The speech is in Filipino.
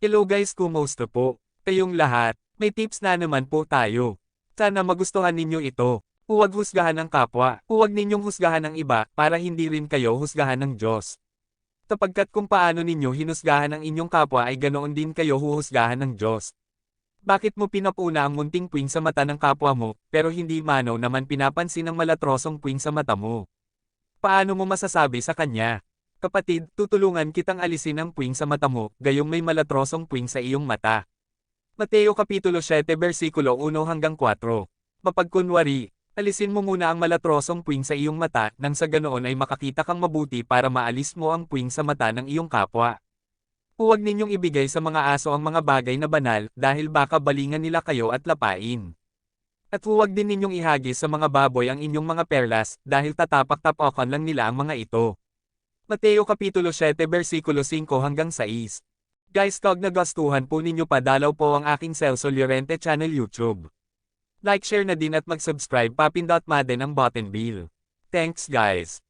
Hello guys kumusta po? Kayong lahat, may tips na naman po tayo. Sana magustuhan ninyo ito. Huwag husgahan ng kapwa, huwag ninyong husgahan ng iba, para hindi rin kayo husgahan ng Diyos. Kapagkat kung paano ninyo hinusgahan ang inyong kapwa ay ganoon din kayo huhusgahan ng Diyos. Bakit mo pinapuna ang munting puwing sa mata ng kapwa mo, pero hindi manaw naman pinapansin ang malatrosong puwing sa mata mo? Paano mo masasabi sa kanya? Kapatid, tutulungan kitang alisin ang puwing sa mata mo, gayong may malatrosong puwing sa iyong mata. Mateo Kapitulo 7 versikulo 1 hanggang 4. Mapagkunwari, alisin mo muna ang malatrosong puwing sa iyong mata, nang sa ganoon ay makakita kang mabuti para maalis mo ang puwing sa mata ng iyong kapwa. Huwag ninyong ibigay sa mga aso ang mga bagay na banal, dahil baka balingan nila kayo at lapain. At huwag din ninyong ihagis sa mga baboy ang inyong mga perlas, dahil tatapak-tapakan lang nila ang mga ito. Mateo Kapitulo 7 versikulo 5 hanggang 6. Guys kag nagastuhan po ninyo padalaw po ang aking Celso Llorente channel YouTube. Like share na din at mag-subscribe papindot ma din ang button bill. Thanks guys.